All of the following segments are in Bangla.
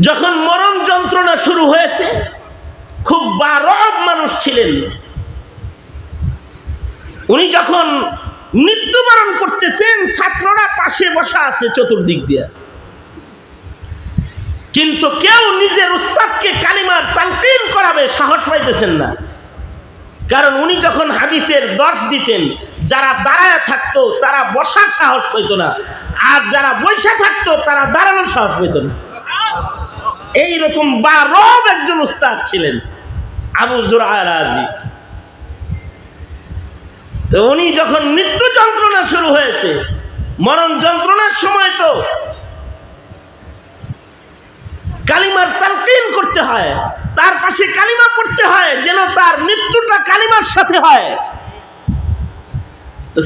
যখন মরণ যন্ত্রণা শুরু হয়েছে, খুব বারব মানুষ ছিলেন। উনি যখন মৃত্যুবরণ করতেছেন, ছাত্ররা পাশে বসা আছে চতুর্দিক দিয়ে। কিন্তু কেউ নিজের উস্তাদকে কালিমার তালকিন করাবে সাহস পাইতেছেন না। কারণ উনি যখন হাদিসের দর্শ দিতেন, যারা দাঁড়ায় থাকতো, তারা বসার সাহস পাইতো না। আর যারা বৈশা থাকতো, তারা দাঁড়ানোর সাহস পাইতো না। এইরকম বারব একজন উস্তাদ ছিলেন, আবু জুরা রাজি তো উনি যখন মৃত্যু যন্ত্রণা শুরু হয়েছে, মরণ যন্ত্রণার সময় তো কালিমার তালকিন করতে হয়, তার পাশে কালিমা পড়তে হয়, যেন তার মৃত্যুটা কালিমার সাথে হয়।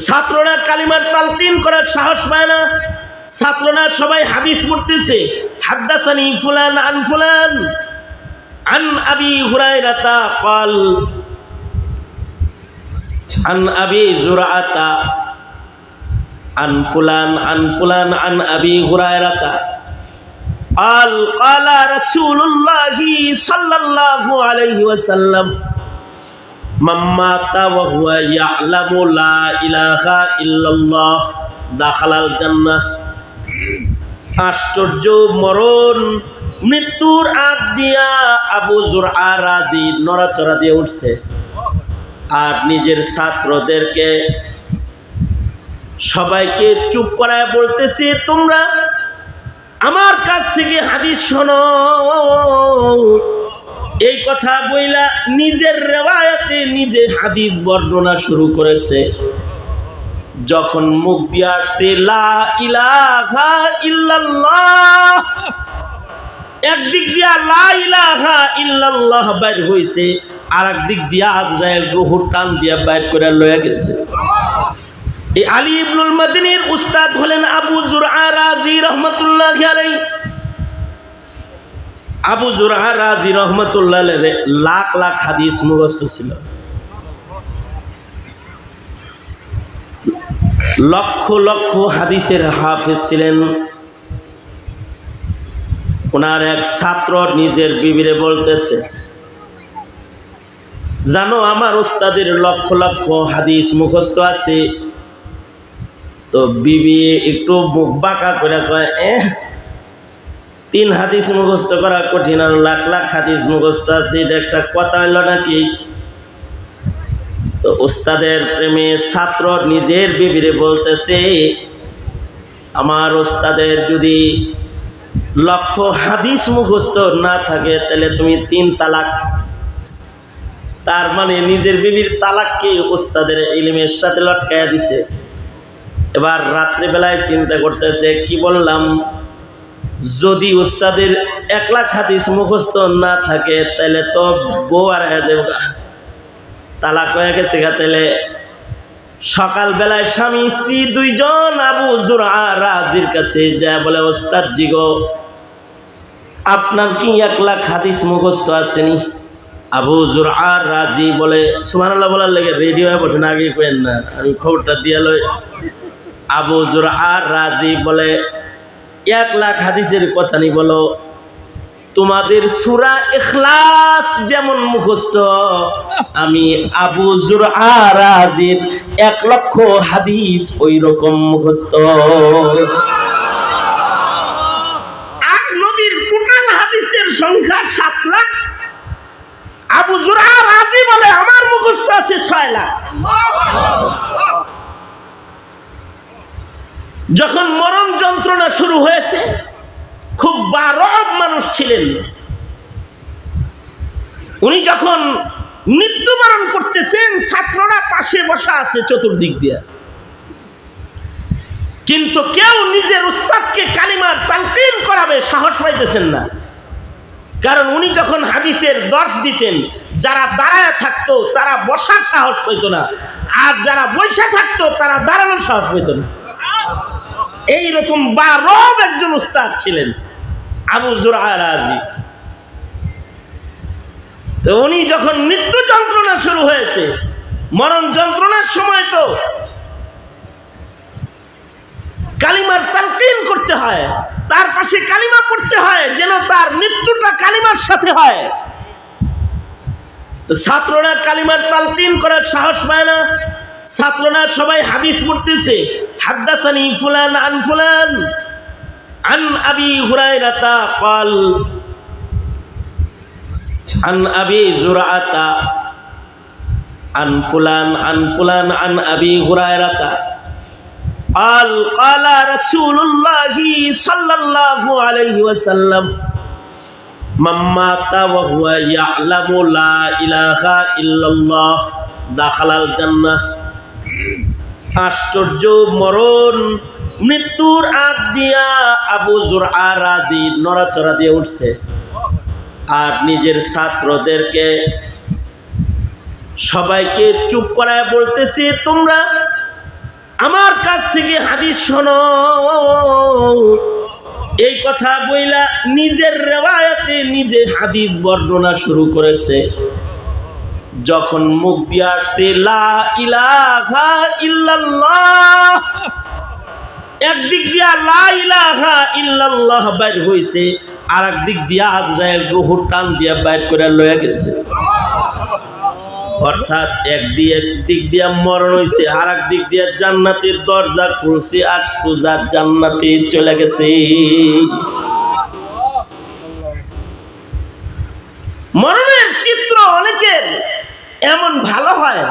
ছাত্ররা কালিমার তালকিন করার সাহস পায় না ছাত্ররা সবাই হাদিস পড়তেছে হাদ্দাসানি ফুলান আন ফুলান আন আবি হুরায়রাতা قال عن أبي زرعة عن فلان عن فلان عن أبي هريرة قال قال رسول الله صلى الله عليه وسلم من مات وهو يعلم لا إله إلا الله دخل الجنة আশ্চর্য মরণ। মৃত্যুর আগ দিয়া আবু জুরআ রাজি নড়াচড়া দিয়ে উঠছে। আর নিজের ছাত্রদেরকে সবাইকে চুপ করায় বলতেছে, তোমরা আমার কাছ থেকে হাদিস শোনো। এই কথা বইলা নিজের রেওয়ায়তে নিজে হাদিস বর্ণনা শুরু করেছে। যখন মুখ দিয়ে আসছে একদিক দিয়া ইল্লাল্লাহ বাইর হইছে আর একদিক দিয়া আজরায়েল রুহু টান দিয়া বাইর করে লয়ে গেছে। এই আলী ইবনুল মাদিনীর উস্তাদ হলেন আবু জুরআ রাজি রহমতুল্লাহ আবু জুরআ রাজি রহমতুল্লাহ লাখ লাখ হাদিস মুখস্থ ছিল। লক্ষ লক্ষ হাদিসের হাফেজ ছিলেন। ওনার এক ছাত্র নিজের বিবিরে বলতেছে, জানো, আমার উস্তাদের লক্ষ লক্ষ হাদিস মুখস্থ আছে। তো বিবি একটু মুখ বাঁকা করে কয় তিন হাদিস মুখস্থ করা কঠিন আর লাখ লাখ হাদিস মুখস্থ আছে, এটা একটা কথা হইল নাকি? তো ওস্তাদের প্রেমে ছাত্র নিজের বিবিরে বলতেছে, আমার ওস্তাদের যদি লক্ষ হাদিস মুখস্থ না থাকে, তাহলে তুমি তিন তালাক তার মানে নিজের বিবির তালাককে উস্তাদের ইলিমের সাথে লটকাইয়া দিছে এবার রাত্রিবেলায় চিন্তা করতেছে, কি বললাম যদি ওস্তাদের এক লাখ হাদিস মুখস্থ না থাকে, তাহলে তো বউ আর হয়ে। তালাক হয়ে গেছে গা তাহলে সকালবেলায় স্বামী, স্ত্রী দুইজন আবু জুরা রাজির কাছে যায় বলে, ওস্তাদ জিগো আপনার কি এক লাখ হাদিস মুখস্থ আসেনি আবু জুর আর রাজি বলে সুমান আল্লাহ বলার লেগে রেডি হয়ে বসেন, আগে কেন না, আমি খবরটা দিয়ে লই। আবু জুর আর রাজি বলে, এক লাখ হাদিসের কথা নি বলো। তোমাদের সুরা এখলাস যেমন মুখস্থ, আমি আবু জুর আর এক লক্ষ হাদিস ওই রকম মুখস্থ হাদিসের সংখ্যা সাত লাখ। আবু আমার মুখস্থ আছে ছয় লাখ। যখন মরণ যন্ত্রণা শুরু হয়েছে বারব মানুষ ছিলেন। উনি যখন মৃত্যুবরণ করতেছেন, ছাত্ররা পাশে বসা আছে চতুর্দিক দিয়ে। কিন্তু কেউ নিজের উস্তাদকে কালিমার তালকিন করাবে সাহস পাইতেছেন না। কারণ উনি যখন হাদিসের দর্শ দিতেন, যারা দাঁড়ায় থাকতো, তারা বসার সাহস পাইতো না। আর যারা বৈশা থাকতো, তারা দাঁড়ানোর সাহস পাইতো না। এইরকম বারব একজন উস্তাদ ছিলেন। আবু জুরা রাজি তো উনি যখন মৃত্যু যন্ত্রণা শুরু হয়েছে, মরণ যন্ত্রণার সময় তো কালিমার তালকিন করতে হয়, তার পাশে কালিমা পড়তে হয়, যেন তার মৃত্যুটা কালিমার সাথে হয়। ছাত্ররা কালিমার তালকিন করার সাহস পায় না। ছাত্ররা সবাই হাদিস পড়তেছে, হাদ্দাসানি ফুলান আন ফুলান আন আবি হুরায়রাতা قال عن أبي زرعة عن فلان عن فلان عن أبي هريرة قال قال رسول الله صلى الله عليه وسلم من مات وهو يعلم لا إله إلا الله دخل الجنة আশ্চর্য মরণ মৃত্যুর আগ দিয়া আবু জুরআ রাজি নড়াচড়া দিয়ে উঠছে। আর নিজের ছাত্রদেরকে সবাইকে চুপ করায় বলতেছি, তোমরা আমার কাছ থেকে হাদিস শোনো। এই কথা বইলা নিজের রেওয়ায়তে নিজে হাদিস বর্ণনা শুরু করেছে। যখন মুখ দিয়ে আসছে, লা ইলাহা ইল্লাল্লাহ একদিক দিয়া লা ইলাহা ইল্লাল্লাহ বাইর হইছে আর একদিক দিয়া আজরায়েল রুহু টান দিয়া বাইর করে লয়ে গেছে। অর্থাৎ এক দিক দিয়া মরণ হইছে আর এক দিক দিয়া জান্নাতের দরজা খুলছে আর সোজা জান্নাতে চলে গেছে। মরণের চিত্র অনেকের এমন ভালো হয়